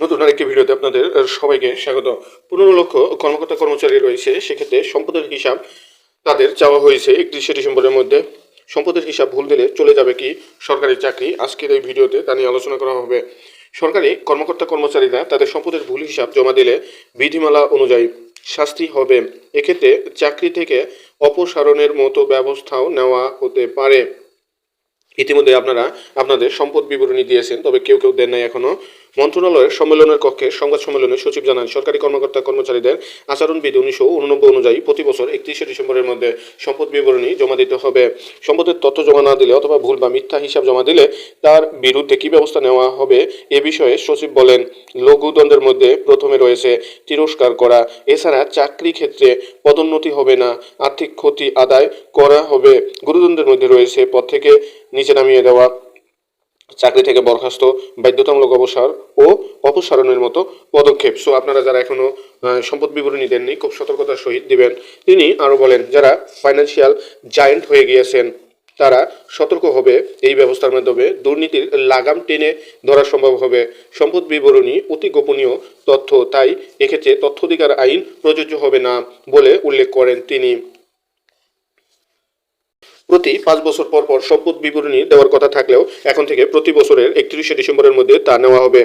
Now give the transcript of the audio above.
নতুন আরেকটি ভিডিওতে আপনাদের সবাইকে স্বাগত। পনেরো লক্ষ কর্মকর্তা কর্মচারী রয়েছে, সেক্ষেত্রে সম্পদের হিসাব তাদের চাওয়া হয়েছে একত্রিশে ডিসেম্বরের মধ্যে। সম্পদের হিসাব ভুল দিলে চলে যাবে কি সরকারি চাকরি? আজকের এই ভিডিওতে তা নিয়ে আলোচনা করা হবে। সরকারি কর্মকর্তা কর্মচারীরা তাদের সম্পদের ভুল হিসাব জমা দিলে বিধিমালা অনুযায়ী শাস্তি হবে। এক্ষেত্রে চাকরি থেকে অপসারণের মতো ব্যবস্থাও নেওয়া হতে পারে। ইতিমধ্যে আপনারা আপনাদের সম্পদ বিবরণী দিয়েছেন, তবে কেউ কেউ দেন নাই এখনও। মন্ত্রণালয়ের সম্মেলনের কক্ষে সংবাদ সম্মেলনে সচিব জানান, সরকারি কর্মকর্তা কর্মচারীদের আচরণবিধি উনিশশো উননব্বই অনুযায়ী প্রতি বছর একত্রিশে ডিসেম্বরের মধ্যে সম্পদ বিবরণী জমা দিতে হবে। সম্পদের তথ্য জমা না দিলে অথবা ভুল বা মিথ্যা হিসাব জমা দিলে তার বিরুদ্ধে কী ব্যবস্থা নেওয়া হবে এ বিষয়ে সচিব বলেন লঘুদণ্ডের মধ্যে প্রথমে রয়েছে তিরস্কার করা। এছাড়া চাকরি ক্ষেত্রে পদোন্নতি হবে না, আর্থিক ক্ষতি আদায় করা হবে। গুরুদণ্ডের মধ্যে রয়েছে পদ থেকে নিচে নামিয়ে দেওয়া। চাকরি থেকে বরখাস্ত বাধ্যতামূলক অবসর ও অপসারণের মতো পদক্ষেপ। সো আপনারা যারা এখনও আহ, সম্পদ বিবরণী দেননি খুব সতর্কতার সহিত দিবেন। তিনি আরও বলেন যারা ফাইন্যান্সিয়াল জায়েন্ট হয়ে গিয়েছেন তারা সতর্ক হবে এই ব্যবস্থার মাধ্যমে। দুর্নীতির লাগাম টেনে ধরা সম্ভব হবে। সম্পদ বিবরণী অতি গোপনীয় তথ্য তাই এক্ষেত্রে তথ্যাধিকার আইন প্রযোজ্য হবে না বলে উল্লেখ করেন তিনি। প্রতি পাঁচ বছর পর পর সম্পদ বিবরণী দেওয়ার কথা থাকলেও এখন থেকে প্রতি বছরের একত্রিশে ডিসেম্বরের মধ্যে তা নেওয়া হবে।